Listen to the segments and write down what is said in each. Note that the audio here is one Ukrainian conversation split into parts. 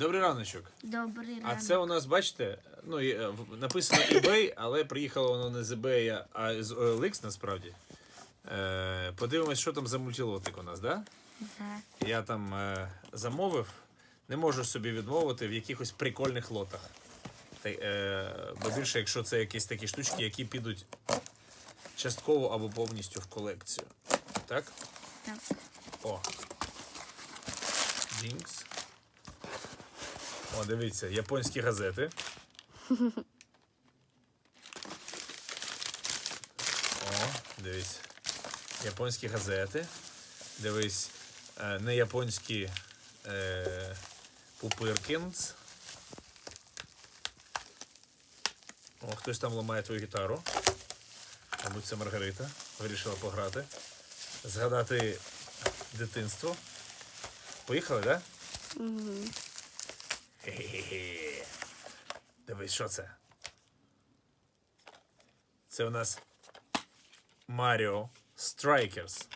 Добрий раночок. Добрий ранок. А це у нас, бачите, ну, і, е, в- написано eBay, але приїхало воно не з eBay, а з OLX насправді. Е, подивимось, що там за мультилотик у нас, да? Да. Я там е, замовив, не можу собі відмовити в якихось прикольних лотах. Та, е, бо більше, якщо це якісь такі штучки, які підуть частково або повністю в колекцію. Так? Так. О. Дінкс. О, дивіться, японські газети. О, дивись. Японські газети. Дивись. Е, не японські е, пупиркінс. О, хтось там ламає твою гітару. Мабуть, це Маргарита. Вирішила пограти. Згадати дитинство. Поїхали, так? Да? Угу. Хе-хе-хе. Дивись, що це? Це у нас Mario Strikers.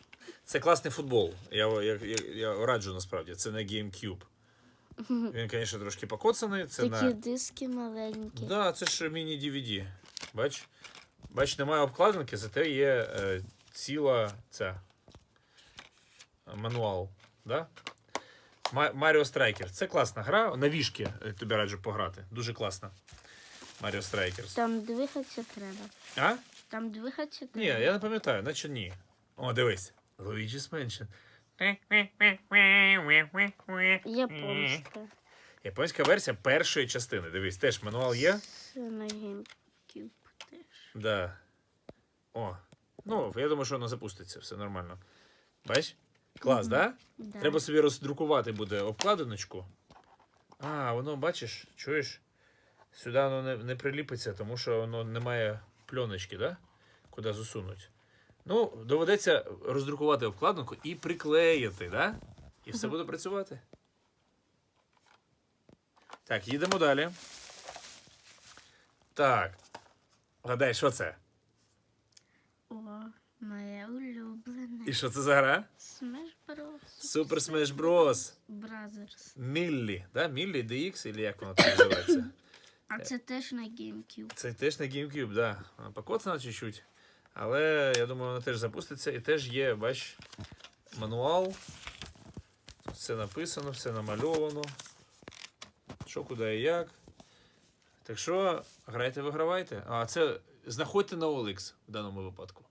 Це класний футбол. Я, я, я, я раджу насправді. Це на GameCube. Він, звісно, трошки покоцаний. Це Такі на... диски маленькі. Да, це ж міні-DVD. Бач? Бач, немає обкладинки, зате є е, ціла ця е, мануал. Да? Ма- Mario Strikers. Це класна гра. На вішки е, тобі раджу пограти. Дуже класна. Mario Strikers. Там двигатися треба. А? Там двигатися Ні, я не пам'ятаю, наче ні. О, дивись. Luigi's Mansion. Японська. Японська версія першої частини. Дивись, теж мануал є. Це на GameCube теж. Да. О. Ну, я думаю, що воно запуститься, все нормально. Бач? Клас, да? Да. Треба собі роздрукувати буде обкладиночку. А, воно, бачиш, чуєш? Сюди воно не, не приліпиться, тому що воно не має пленочки, да? Куди засунуть. Ну, доведеться роздрукувати обкладинку і приклеїти, да? І все буде працювати. Так, їдемо далі. Так. Гадай, що це? О, моя улюблена. І що це за гра? Smash Bros. Super Smash Bros. Brothers. Міллі, да? Міллі DX, или як воно там називається? А це теж на GameCube. Це теж на GameCube, да. Вона покоцана чуть-чуть. Але я думаю, вона теж запуститься. І теж є, бач, мануал. Все написано, все намальовано. Що, куди і як. Так що, грайте, вигравайте. А це знаходьте на OLX в даному випадку.